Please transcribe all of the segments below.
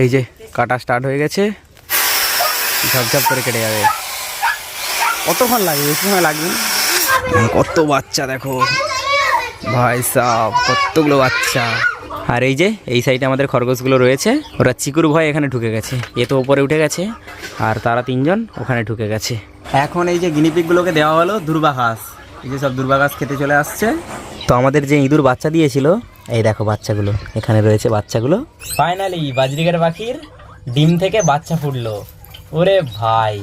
এই যে কাটা স্টার্ট হয়ে গেছে। ঝপঝপ করে কেটে যাবে। কতক্ষণ লাগবে? বেশি সময় লাগবে? কত বাচ্চা দেখো। ভাই সাহ কতগুলো বাচ্চা। আর এই যে এই সাইডে আমাদের খরগোশগুলো রয়েছে। ওরা চিকুর ভয় এখানে ঢুকে গেছে। এ তো ওপরে উঠে গেছে। আর তারা তিনজন ওখানে ঢুকে গেছে। এখন এই যে গিনিপিকগুলোকে দেওয়া হলো দুর্বাঘাস। এই যে সব দুর্বাঘাস খেতে চলে আসছে। তো আমাদের যে ইঁদুর বাচ্চা দিয়েছিল এই দেখো বাচ্চাগুলো, এখানে রয়েছে বাচ্চাগুলো। ফাইনালি বাজরিগার পাখির ডিম থেকে বাচ্চা ফুটলো। ওরে ভাই।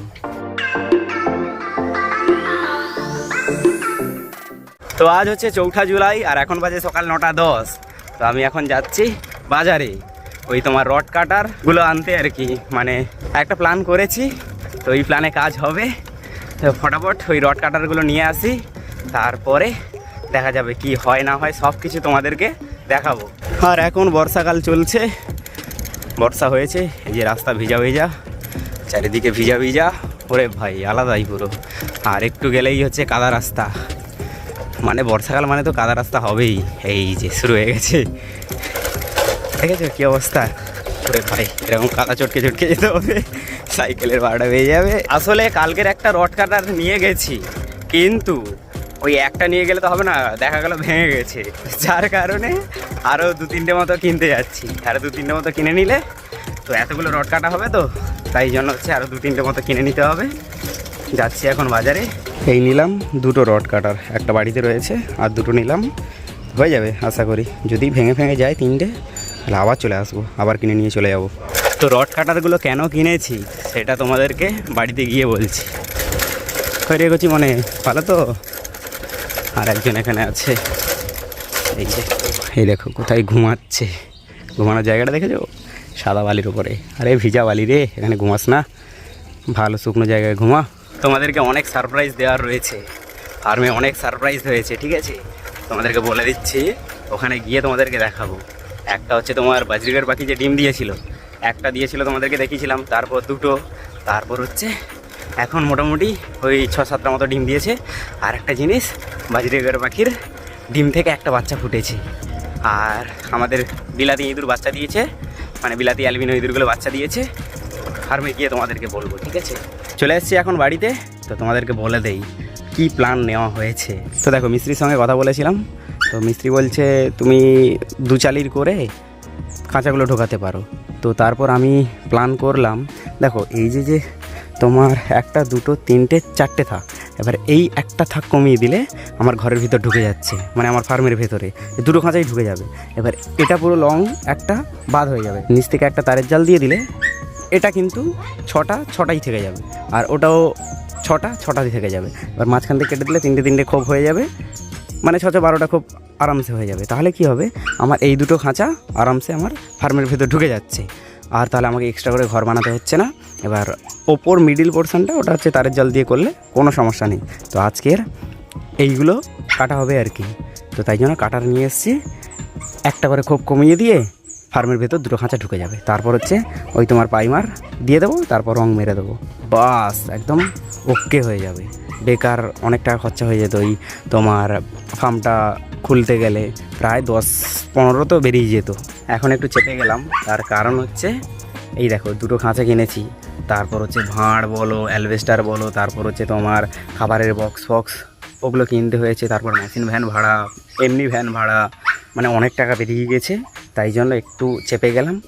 তো আজ হচ্ছে চৌঠা জুলাই, আর এখন বাজে সকাল নটা দশ। তো আমি এখন যাচ্ছি বাজারে। ওই তোমার রড কাটারগুলো আনতে আর কি। মানে একটা প্ল্যান করেছি, তো ওই প্ল্যানে কাজ হবে। তো ফটাফট ওই রড কাটারগুলো নিয়ে আসি। তারপরে দেখা যাবে কি হয় না হয় সব কিছু তোমাদেরকে দেখাবো। আর এখন বর্ষাকাল চলছে। বর্ষা হয়েছে, এই যে রাস্তা ভিজা ভিজা, চারিদিকে ভিজা ভিজা। ওরে ভাই, আলাদাই পুরো। আর একটু গেলেই হচ্ছে কাদা রাস্তা। মানে বর্ষাকাল মানে তো কাদা রাস্তা হবেই। এই যে শুরু হয়ে গেছে। দেখেছ কী অবস্থা? ওরে ভাই, এরকম কাদা চটকে চটকে যেতে হবে। সাইকেলের ভাড়া পেয়ে যাবে। আসলে কালকের একটা রড কাটার নিয়ে গেছি। কিন্তু ওই একটা নিয়ে গেলে তো হবে না, দেখা গেল ভেঙে গেছে। যার কারণে আরও দু তিনটে মতো কিনতে যাচ্ছি। আরও দু তিনটে মতো কিনে নিলে তো এতগুলো রড কাটা হবে তো, তাই জন্য হচ্ছে আরও দু তিনটে মতো কিনে নিতে হবে। যাচ্ছি এখন বাজারে। এই নিলাম দুটো রড কাটার, একটা বাড়িতে রয়েছে আর দুটো নিলাম। হয়ে যাবে আশা করি। যদি ভেঙে ভেঙে যায় তিনটে, তাহলে আবার চলে আসব, আবার কিনে নিয়ে চলে যাব। তো রড কাটারগুলো কেন কিনেছি, সেটা তোমাদেরকে বাড়িতে গিয়ে বলছি। খরিয়ে গেছি মনে, ভালো তো? আর একজন এখানে আছে। এই যে, এই দেখো কোথায় ঘুমাচ্ছে। ঘুমানোর জায়গাটা দেখেছ? সাদা বালির উপরে। আরে ভিজা বালি রে, এখানে ঘুমাস না। ভালো শুকনো জায়গায় ঘুমা। তোমাদেরকে অনেক সারপ্রাইজ দেওয়ার রয়েছে। ফার্মে অনেক সারপ্রাইজ হয়েছে, ঠিক আছে? তোমাদেরকে বলে দিচ্ছি, ওখানে গিয়ে তোমাদেরকে দেখাবো। একটা হচ্ছে তোমার বাজরিগার পাখি যে ডিম দিয়েছিল। একটা দিয়েছিল তোমাদেরকে দেখিয়েছিলাম, তারপর দুটো, তারপর হচ্ছে এখন মোটামুটি ওই ছ সাতটা মতো ডিম দিয়েছে। আর একটা জিনিস বাজরিগার পাখির ডিম থেকে একটা বাচ্চা ফুটেছে। আর আমাদের বিলাতি ইঁদুর বাচ্চা দিয়েছে মানে বিলাতি অ্যালবিনো ইঁদুরগুলো বাচ্চা দিয়েছে। ফার্মে গিয়ে তোমাদেরকে বলব, ঠিক আছে? চলে এসেছি এখন বাড়িতে, তো তোমাদেরকে বলে দেই, কি প্ল্যান নেওয়া হয়েছে? তো দেখো, মিস্ত্রির সঙ্গে কথা বলেছিলাম। তো মিস্ত্রি বলছে, তুমি দু চালির করে কাঁচাগুলো ঢোকাতে পারো। তো তারপর আমি প্ল্যান করলাম, দেখো, এই যে যে তোমার একটা, দুটো, তিনটে, চারটে থাক। এবার এই একটা থাক কমিয়ে দিলে আমার ঘরের ভিতর ঢুকে যাচ্ছে মানে আমার ফার্মের ভেতরে। দুটো খাঁচাই ঢুকে যাবে। এবার এটা পুরো লং একটা বাদ হয়ে যাবে। নিচ থেকে একটা তারের জাল দিয়ে দিলে এটা কিন্তু ছটা, ছটাই থেকে যাবে। আর ওটাও ছটা ছটাই থেকে যাবে। এবার মাঝখান থেকে কেটে দিলে তিনটে তিনটে খোপ হয়ে যাবে। মানে ছশো বারোটা খুব আরামসে হয়ে যাবে। তাহলে কি হবে? আমার এই দুটো খাঁচা আরামসে আমার ফার্মের ভেতর ঢুকে যাচ্ছে। আর তাহলে আমাকে এক্সট্রা করে ঘর বানাতে হচ্ছে না। এবার ওপর মিডিল পোর্শনটা ওটা হচ্ছে তারের জল দিয়ে করলে কোনো সমস্যা নেই। তো আজকের এইগুলো কাটা হবে আর কি। তো তাই জন্য কাটার নিয়ে এসেছি। একটা করে খুব কমিয়ে দিয়ে ফার্মের ভেতর দুটো খাঁচা ঢুকে যাবে। তারপর হচ্ছে ওই তোমার পাইমার দিয়ে দেবো, তারপর রং মেরে দেবো। বাস, একদম ওকে হয়ে যাবে। বেকার অনেক টাকা খরচা হয়ে যেত ওই তোমার ফার্মটা খুলতে গেলে। প্রায় দশ পনেরো তো বেরিয়ে যেত। এখন একটু চেপে গেলাম। তার কারণ হচ্ছে, এই দেখো, দুটো খাঁচা কিনেছি। তারপর হচ্ছে ভাঁড় বলো, অ্যালভেস্টার বলো, তারপর হচ্ছে তোমার খাবারের বক্স ফক্স ওগুলো কিনতে হয়েছে। তারপর মেশিন ভ্যান ভাড়া, এমনি ভ্যান ভাড়া মানে অনেক টাকা বেরিয়ে গেছে। তাই জন্য একটু চেপে গেলাম।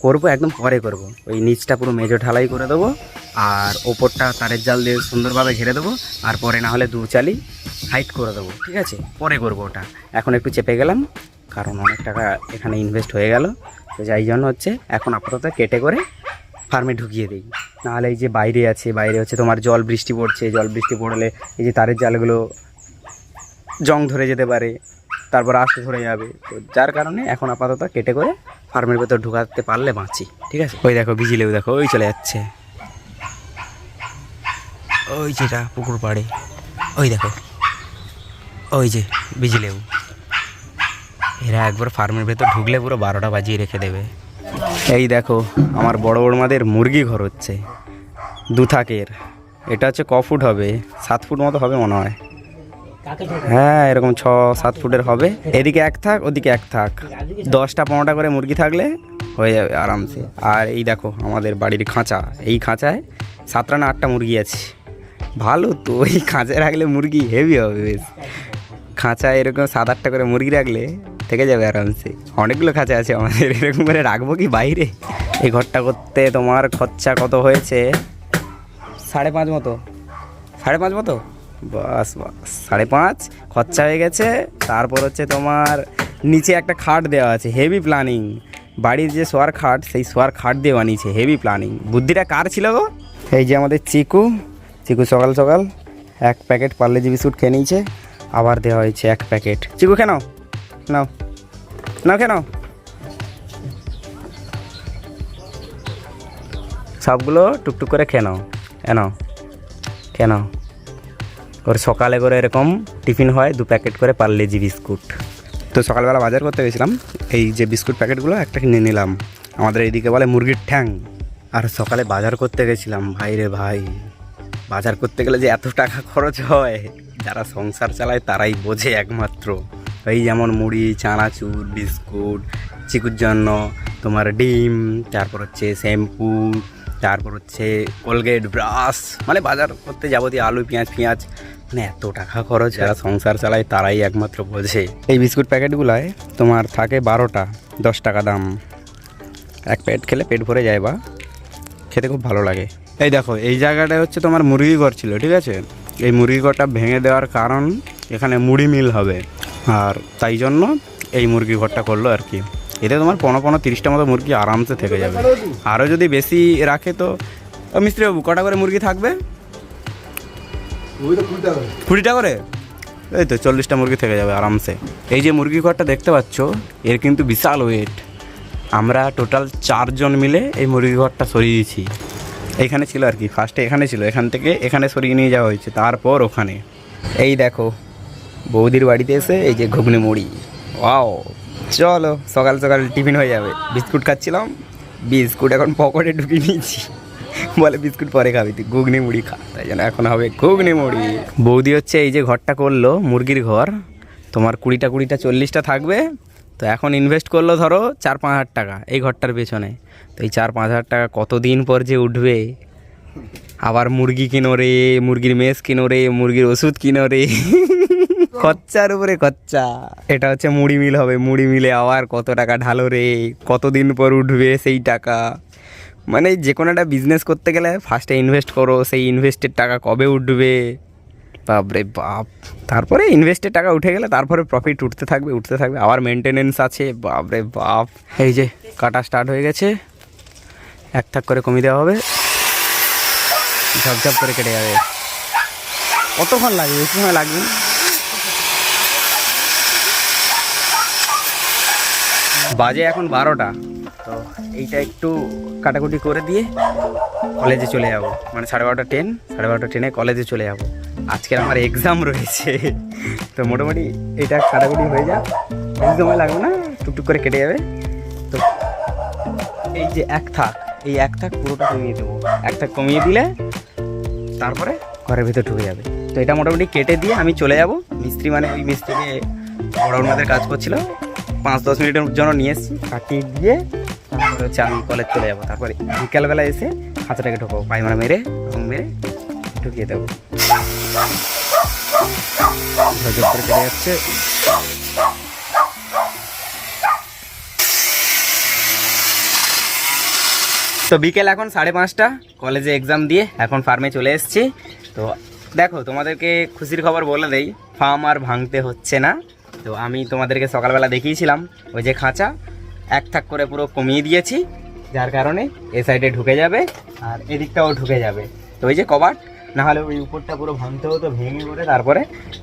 করব একদম পরে করব। ওই নিচটা পুরো মেজো ঢালাই করে দেবো। আর ওপরটা তারের জাল দিয়ে সুন্দরভাবে ঘিরে দেবো। আর পরে না হলে দু চালি হাইট করে দেবো। ঠিক আছে? পরে করব ওটা। এখন একটু চেপে গেলাম। কারণ অনেক টাকা এখানে ইনভেস্ট হয়ে গেল। তো যাই জন্য হচ্ছে এখন আপাতত কেটে করে ফার্মে ঢুকিয়ে দিই। নাহলে এই যে বাইরে আছে, বাইরে হচ্ছে তোমার জল বৃষ্টি পড়ছে, জল বৃষ্টি পড়লে এই যে তারের জালগুলো জং ধরে যেতে পারে, তারপর আস্তে ধরে যাবে। তো যার কারণে এখন আপাতত কেটে করে ফার্মের ভেতর ঢুকাতে পারলে বাঁচি, ঠিক আছে? ওই দেখো, বিজিলেও দেখো, ওই চলে যাচ্ছে। ওই যেটা পুকুর পাড়ে, ওই দেখো, ওই যে বিজিলেও। এরা একবার ফার্মের ভেতর ঢুকলে পুরো বারোটা বাজিয়ে রেখে দেবে। এই দেখো, আমার বড় বড় মাদের মুরগি ঘর হচ্ছে। দু থাকের এটা হচ্ছে ক ফুট হবে? সাত ফুট মতো হবে মনে হয়। হ্যাঁ এরকম ছ, সাত ফুটের হবে। এদিকে এক থাক, ওদিকে এক থাক। দশটা পনেরোটা করে মুরগি থাকলে হয়ে যাবে আরামসে। আর এই দেখো, আমাদের বাড়ির খাঁচা। এই খাঁচায় সাতটা না আটটা মুরগি আছে। ভালো তো, এই খাঁচায় রাখলে মুরগি হেভি হবে বেশ। খাঁচায় এরকম সাত আটটা করে মুরগি রাখলে থেকে যাবে আরামসে। অনেকগুলো খাঁচা আছে আমাদের, এরকম করে রাখব কি বাইরে? এই ঘরটা করতে তোমার খরচা কত হয়েছে? সাড়ে পাঁচ মতো। সাড়ে পাঁচ মতো? বাস বাস। সাড়ে পাঁচ, খরচা হয়ে গেছে। তারপর হচ্ছে তোমার নিচে একটা খাট দেওয়া আছে হেভি প্ল্যানিং বাড়ির যে শোয়ার খাট, সেই শোয়ার খাট দিয়ে বানিয়েছে হেভি প্ল্যানিং বুদ্ধিটা কার ছিল গো? এই যে আমাদের চিকু চিকু সকাল সকাল এক প্যাকেট পার্লেজি বিস্কুট খেয়ে নিয়েছে। আবার দেওয়া হয়েছে এক প্যাকেট। চিকু কেন নাও। নাও। কেন সবগুলো টুকটুক করে খেয়ে নাও। কেন কেন ওর সকালে করে এরকম টিফিন হয়, দু প্যাকেট করে পার্লেজি বিস্কুট। তো সকালবেলা বাজার করতে গেছিলাম, এই যে বিস্কুট প্যাকেটগুলো একটা কিনে নিলাম। আমাদের এইদিকে বলে মুরগির ঠ্যাং। আর সকালে বাজার করতে গেছিলাম, ভাই রে ভাই। বাজার করতে গেলে যে এত টাকা খরচ হয়, যারা সংসার চালায় তারাই বোঝে একমাত্র। এই যেমন মুড়ি, চানাচুর, বিস্কুট, চিকুর জন্য তোমার ডিম, তারপর হচ্ছে শ্যাম্পু, তারপর হচ্ছে কোলগেট, ব্রাশ মানে বাজার করতে যাবতীয় আলু, পেঁয়াজ পেঁয়াজ মানে এত টাকা খরচ যারা সংসার চালায় তারাই একমাত্র বোঝে। এই বিস্কুট প্যাকেটগুলায় তোমার থাকে বারোটা, দশ টাকা দাম। এক প্যাকেট খেলে পেট ভরে যায় বা, খেতে খুব ভালো লাগে। এই দেখো এই জায়গাটা হচ্ছে তোমার মুরগি ঘর ছিল ঠিক আছে? এই মুরগি ঘরটা ভেঙে দেওয়ার কারণ এখানে মুড়ি মিল হবে। আর তাই জন্য এই মুরগি ঘরটা করল আর কি। এতে তোমার পনেরো পনেরো তিরিশটা মতো মুরগি আরামসে থেকে যাবে। আরও যদি বেশি রাখে তো ও মিস্ত্রি বাবু কটা করে মুরগি থাকবে? কুড়িটা করে। এই তো চল্লিশটা মুরগি থেকে যাবে আরামসে। এই যে মুরগি ঘরটা দেখতে পাচ্ছ এর কিন্তু বিশাল ওয়েট আমরা টোটাল চারজন মিলে এই মুরগি ঘরটা সরিয়ে এইখানে ছিল আর কি ফার্স্টে এখানে ছিল, এখান থেকে এখানে সরিয়ে নিয়ে যাওয়া হয়েছে, তারপর ওখানে। এই দেখো, বৌদির বাড়িতে এসে এই যে ঘুগনি মুড়ি। ওয়াও চলো, সকাল সকাল টিফিন হয়ে যাবে। বিস্কুট খাচ্ছিলাম, বিস্কুট এখন পকেটে ঢুকিয়ে নিয়েছি। বলে বিস্কুট পরে খাবি, তুই ঘুগনি মুড়ি খা। তাই জন্য এখন হবে ঘুগনি মুড়ি। বৌদি হচ্ছে এই যে ঘরটা করল, মুরগির ঘর। তোমার কুড়িটা কুড়িটা, চল্লিশটা থাকবে। তো এখন ইনভেস্ট করল ধরো চার পাঁচ হাজার টাকা এই ঘরটার পেছনে। তো এই চার পাঁচ হাজার টাকা কতদিন পর যে উঠবে? আবার মুরগি কিনো রে, মুরগির মেস কিনো রে, মুরগির ওষুধ কিনো রে। খরচার উপরে খরচা। এটা হচ্ছে মুড়ি মিল হবে, মুড়ি মিলে আবার কত টাকা ঢালো রে, কতদিন পর উঠবে সেই টাকা। মানে যে কোনো একটা বিজনেস করতে গেলে ফার্স্টে ইনভেস্ট করো, সেই ইনভেস্টের টাকা কবে উঠবে? বাপরে বাপ। তারপরে ইনভেস্টের টাকা উঠে গেলে তারপরে প্রফিট উঠতে থাকবে উঠতে থাকবে। আবার মেনটেনেন্স আছে, বাপরে বাপ। এই যে, কাটা স্টার্ট হয়ে গেছে। এক থাক করে কমিয়ে দেওয়া হবে। ঝপঝপ করে কেটে যাবে। কতক্ষণ লাগবে? বেশি সময় লাগবে। বাজে এখন বারোটা। তো এইটা একটু কাটাকুটি করে দিয়ে কলেজে চলে যাব। মানে সাড়ে বারোটা ট্রেন সাড়ে বারোটা ট্রেনে কলেজে চলে যাব। আজকের আমার এক্সাম রয়েছে। তো মোটামুটি এটা কাটাকুটি হয়ে যাক। বেশি সময় লাগবে না, টুকটুক করে কেটে যাবে। তো এই যে এক থাক, এই এক থাক পুরোটা কমিয়ে দেবো। এক থাক কমিয়ে দিলে তারপরে ঘরের ভিতর ঢুকে যাবে। তো এটা মোটামুটি কেটে দিয়ে আমি চলে যাব। মিস্ত্রি মানে ওই মিস্ত্রিকে বড় ওনাদের কাজ করছিল, পাঁচ দশ মিনিটের জন্য নিয়ে এসেছি। কাটিয়ে দিয়ে তারপরে হচ্ছে আমি কলেজ চলে যাব। তারপরে বিকালবেলা এসে খাঁচাটাকে ঢোকাবো পাইমারা মেরে এবং মেরে ঢুকিয়ে দেবো। ঝরঝর করে কেটে যাচ্ছে। তো বিকেল এখন সাড়ে পাঁচটা, কলেজে এক্সাম দিয়ে এখন ফার্মে চলে এসেছি। তো দেখো, তোমাদেরকে খুশির খবর বলে দেই ফার্ম আর ভাঙতে হচ্ছে না। তো আমি তোমাদেরকে সকালবেলা দেখিয়েছিলাম, ওই যে খাঁচা, এক থাক করে পুরো কমিয়ে দিয়েছি, যার কারণে এ সাইডে ঢুকে যাবে আর এদিকটাও ঢুকে যাবে। তো ওই যে কবাট না হলে ওই উপরটা পুরো ভাঙতে হতো, ভেঙে করে তারপরে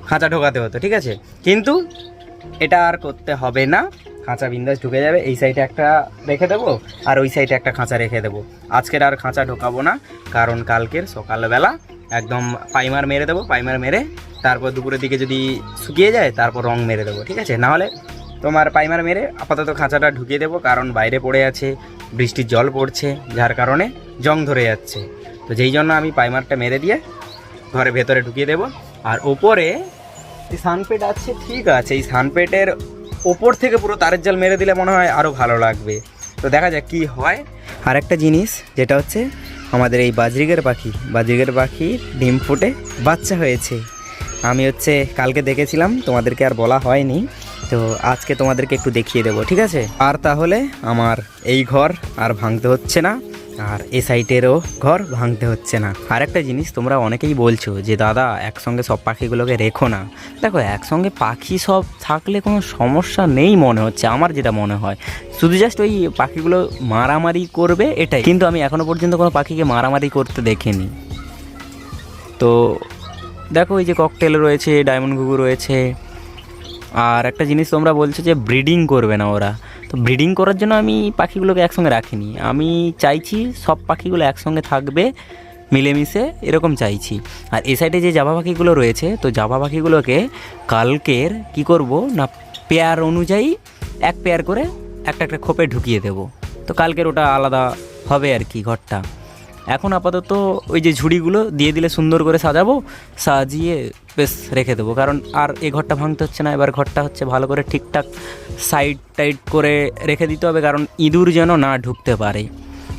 খাঁচা ঢোকাতে হতো, ঠিক আছে? কিন্তু এটা আর করতে হবে না। খাঁচা বিন্দাস ঢুকে যাবে। এই সাইডে একটা রেখে দেবো আর ওই সাইডে একটা খাঁচা রেখে দেবো। আজকের আর খাঁচা ঢোকাবো না, কারণ কালকের সকালবেলা একদম পাইমার মেরে দেবো, পাইমার মেরে তারপর দুপুরের দিকে যদি শুকিয়ে যায়, তারপর রং মেরে দেবো, ঠিক আছে? নাহলে তোমার পাইমার মেরে আপাতত খাঁচাটা ঢুকিয়ে দেবো, কারণ বাইরে পড়ে আছে, বৃষ্টির জল পড়ছে, যার কারণে জং ধরে যাচ্ছে। তো যেই জন্য আমি পাইমারটা মেরে দিয়ে ঘরে ভেতরে ঢুকিয়ে দেবো। আর ওপরে এই সানপেট আছে, ঠিক আছে, এই সানপেটের ওপর থেকে পুরো তারের জাল মেরে দিলে মনে হয় আরও ভালো লাগবে। তো দেখা যাক কি হয়। আর একটা জিনিস, যেটা হচ্ছে আমাদের এই বাজরিগের পাখি। বাজরিগের পাখি ডিম ফুটে বাচ্চা হয়েছে। আমি হচ্ছে কালকে দেখেছিলাম, তোমাদেরকে আর বলা হয়নি। তো আজকে তোমাদেরকে একটু দেখিয়ে দেবো, ঠিক আছে? আর তাহলে আমার এই ঘর আর ভাঙতে হচ্ছে না। আর এ সাইটেরও ঘর ভাঙতে হচ্ছে না। আর একটা জিনিস তোমরা অনেকেই বলছো যে, দাদা, একসঙ্গে সব পাখিগুলোকে রেখো না। দেখো, একসঙ্গে পাখি সব থাকলে কোনো সমস্যা নেই মনে হচ্ছে, আমার যেটা মনে হয়। শুধু জাস্ট ওই পাখিগুলো মারামারি করবে এটাই। কিন্তু আমি এখনও পর্যন্ত কোনো পাখিকে মারামারি করতে দেখিনি। তো দেখো, এই যে ককটেল রয়েছে ডায়মন্ড ঘুঘু রয়েছে। আর একটা জিনিস তোমরা বলছো যে ব্রিডিং করবে না ওরা। তো ব্রিডিং করার জন্য আমি পাখিগুলোকে একসঙ্গে রাখিনি। আমি চাইছি সব পাখিগুলো একসঙ্গে থাকবে, মিলেমিশে এরকম চাইছি। আর এ সাইডে যে জাভা পাখিগুলো রয়েছে, তো জাভা পাখিগুলোকে কালকের কি করব না পেয়ার অনুযায়ী এক পেয়ার করে একটা একটা খোপে ঢুকিয়ে দেব। তো কালকের ওটা আলাদা হবে আর কি ঘরটা। এখন আপাতত ওই যে ঝুড়িগুলো দিয়ে দিলে সুন্দর করে সাজাবো, সাজিয়ে বেশ রেখে দেবো। কারণ আর এই ঘরটা ভাঙতে হচ্ছে না, এবার ঘরটা হচ্ছে ভালো করে ঠিকঠাক সাইড টাইড করে রেখে দিতে হবে, কারণ ইঁদুর যেন না ঢুকতে পারে।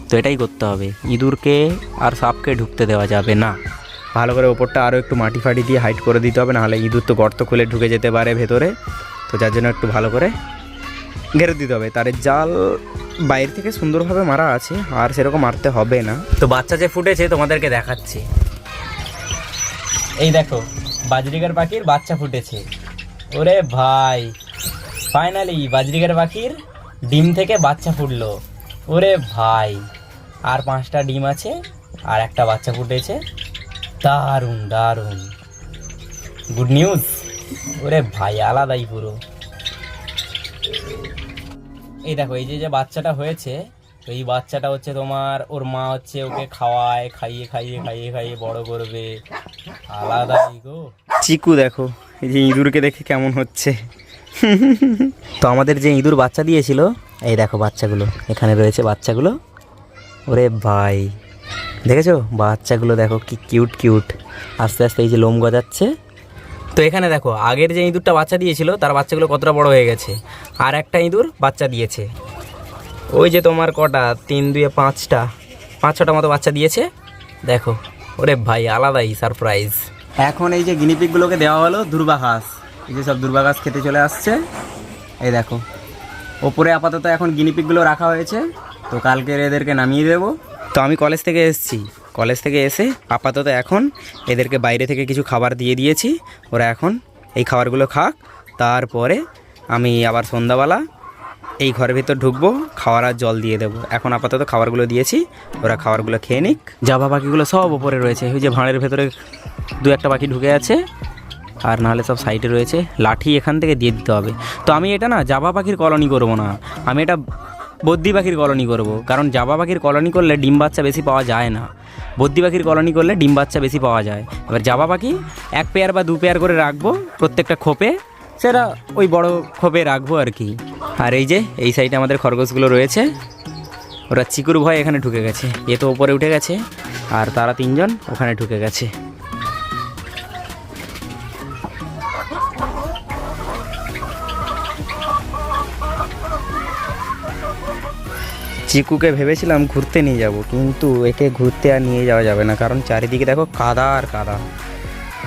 তো এটাই করতে হবে। ইঁদুরকে আর সাপকে ঢুকতে দেওয়া যাবে না। ভালো করে ওপরটা আরও একটু মাটি ফাটি দিয়ে হাইট করে দিতে হবে, নাহলে ইঁদুর তো গর্ত খুলে ঢুকে যেতে পারে ভেতরে। তো যার জন্য একটু ভালো করে ঘেরে দিতে হবে। তারের জাল বাইরে থেকে সুন্দরভাবে মারা আছে, আর সেরকম মারতে হবে না। তো বাচ্চা যে ফুটেছে, তোমাদেরকে দেখাচ্ছি। এই দেখো, বাজরিগার পাখির বাচ্চা ফুটেছে। ওরে ভাই ফাইনালি বাজরিগার পাখির ডিম থেকে বাচ্চা ফুটলো। ওরে ভাই, আর পাঁচটা ডিম আছে, আর একটা বাচ্চা ফুটেছে। দারুণ দারুণ। গুড নিউজ ওরে ভাই, আলাদাই পুরো। এই দেখো, এই যে যে বাচ্চাটা হয়েছে, তো এই বাচ্চাটা হচ্ছে তোমার, ওর মা হচ্ছে ওকে খাওয়ায়, খাইয়ে খাইয়ে খাইয়ে খাইয়ে বড় করবে। আলাদাই গো। চিকু দেখো, এই যে ইঁদুরকে দেখে কেমন হচ্ছে। তো আমাদের যে ইঁদুর বাচ্চা দিয়েছিল, এই দেখো বাচ্চাগুলো, এখানে রয়েছে বাচ্চাগুলো। ওরে ভাই, দেখেছ? বাচ্চাগুলো দেখো কি কিউট কিউট আস্তে আস্তে এই যে লোম গজাচ্ছে। তো এখানে দেখো আগের যে ইঁদুরটা বাচ্চা দিয়েছিল তার বাচ্চাগুলো কতটা বড় হয়ে গেছে? আর একটা ইঁদুর বাচ্চা দিয়েছে। ওই যে তোমার কটা তিন দুয়ে পাঁচটা পাঁচ ছটা মতো বাচ্চা দিয়েছে। দেখো ওরে ভাই আলাদাই সারপ্রাইজ এখন এই যে গিনিপিকগুলোকে দেওয়া হলো দুর্বাঘাস এই যে সব দুর্বাঘাস খেতে চলে আসছে। এই দেখো ওপরে আপাতত এখন গিনিপিকগুলো রাখা হয়েছে। তো কালকে এদেরকে নামিয়ে দেবো। তো আমি কলেজ থেকে এসেছি। কলেজ থেকে এসে আপাতত এখন এদেরকে বাইরে থেকে কিছু খাবার দিয়ে দিয়েছি। ওরা এখন এই খাবারগুলো খাক। তারপরে আমি আবার সন্ধ্যাবেলা এই ঘরের ভিতর ঢুকবো, খাওয়ার আর জল দিয়ে দেবো। এখন আপাতত খাবারগুলো দিয়েছি, ওরা খাবারগুলো খেয়ে নিক। জাবা পাখিগুলো সব ওপরে রয়েছে। ওই যে ভাঁড়ের ভেতরে দু একটা পাখি ঢুকে আছে, আর নাহলে সব সাইডে রয়েছে। লাঠি এখান থেকে দিয়ে দিতে হবে। তো আমি এটা না জাবা পাখির কলোনি করব না। আমি এটা বদ্যি পাখির কলোনি করব। কারণ জাবা পাখির কলোনি করলে ডিম বাচ্চা বেশি পাওয়া যায় না। বদ্যি পাখির কলোনি করলে ডিম বাচ্চা বেশি পাওয়া যায়। এবার জাবা পাখি এক পেয়ার বা দু পেয়ার করে রাখব প্রত্যেকটা খোপে। সেটা ওই বড় খোপে রাখব আর কি। আর এই যে, এই সাইডে আমাদের খরগোশগুলো রয়েছে। ওরা চিকুর ভয় এখানে ঢুকে গেছে। এ তো ওপরে উঠে গেছে। আর তারা তিনজন ওখানে ঢুকে গেছে। চিকুকে ভেবেছিলাম ঘুরতে নিয়ে যাব, কিন্তু একে ঘুরতে আর নিয়ে যাওয়া যাবে না, কারণ চারিদিকে দেখো কাদা আর কাদা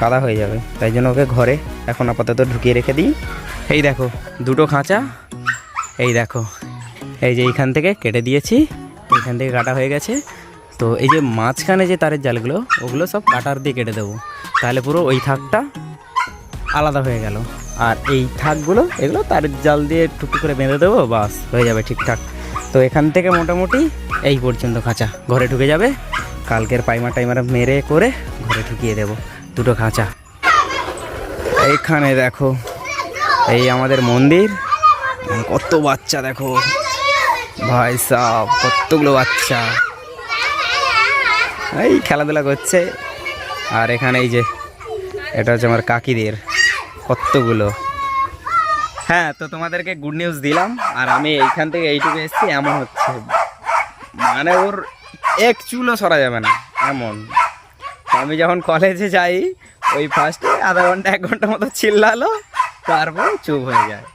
কাদা হয়ে যাবে। তাই জন্য ওকে ঘরে এখন আপাতত ঢুকিয়ে রেখে দিই। এই দেখো, দুটো খাঁচা, এই দেখো, এই যে এইখান থেকে কেটে দিয়েছি, এইখান থেকে কাটা হয়ে গেছে। তো এই যে মাঝখানে যে তারের জালগুলো, ওগুলো সব কাটার দিয়ে কেটে দেবো। তাহলে পুরো ওই থাকটা আলাদা হয়ে গেল। আর এই থাকগুলো, এগুলো তারের জাল দিয়ে টুকটুক করে বেঁধে দেবো, বাস, হয়ে যাবে ঠিকঠাক। তো এখান থেকে মোটামুটি এই পর্যন্ত খাঁচা। ঘরে ঢুকে যাবে। কালকের পাইমার টাইমার মেরে করে ঘরে ঢুকিয়ে দেবো। দুটো খাঁচা। এইখানে দেখো, এই আমাদের মন্দির। কত বাচ্চা দেখো। ভাই সাহ কতগুলো বাচ্চা। এই খেলাধুলা করছে। আর এখানে এই যে, এটা হচ্ছে আমার কাকিদের। কতগুলো। হ্যাঁ তো তোমাদেরকে গুড নিউজ দিলাম, আর আমি এইখান থেকে এইটুকু এসেছি, এমন হচ্ছে। মানে ওর এক চুলও সরা যাবে না, এমন। আমি যখন কলেজে যাই, ওই ফার্স্টে আধা ঘণ্টা, এক ঘণ্টা মতো চিল্লালো, তারপর চুপ হয়ে যায়।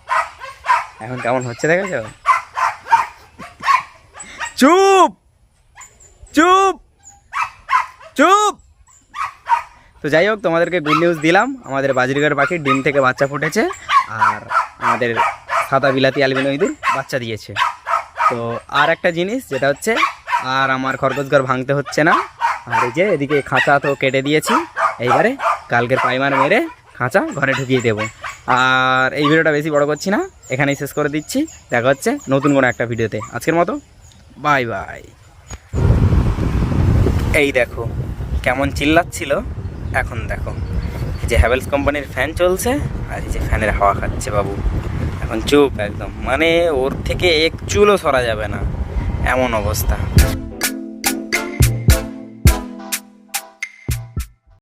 এখন কেমন হচ্ছে দেখেছ? চুপ! চুপ! চুপ! তো যাই হোক, তোমাদেরকে গুড নিউজ দিলাম। আমাদের বাজরিগার পাখির ডিম থেকে বাচ্চা ফুটেছে, আর আমাদের সাদা বিলাতি আলবিনো ইঁদুর বাচ্চা দিয়েছে। তো আর একটা জিনিস, যেটা হচ্ছে, আর আমার খরগোশ ঘর ভাঙতে হচ্ছে না। আর এই যে, এদিকে খাঁচা তো কেটে দিয়েছি। এইবারে কালকের পাইমার মেরে খাঁচা ঘরে ঢুকিয়ে দেবো। আর এই ভিডিওটা বেশি বড় করছি না, এখানেই শেষ করে দিচ্ছি। দেখা হচ্ছে নতুন কোনো একটা ভিডিওতে। আজকের মতো, বাই বাই। এই দেখো, কেমন চিল্লাচ্ছিল, এখন দেখো। যে হ্যাভেলস কোম্পানির ফ্যান চলছে, আর এই যে ফ্যানের হাওয়া খাচ্ছে বাবু। এখন চুপ একদম। মানে ওর থেকে এক চুলও সরা যাবে না। এমন অবস্থা।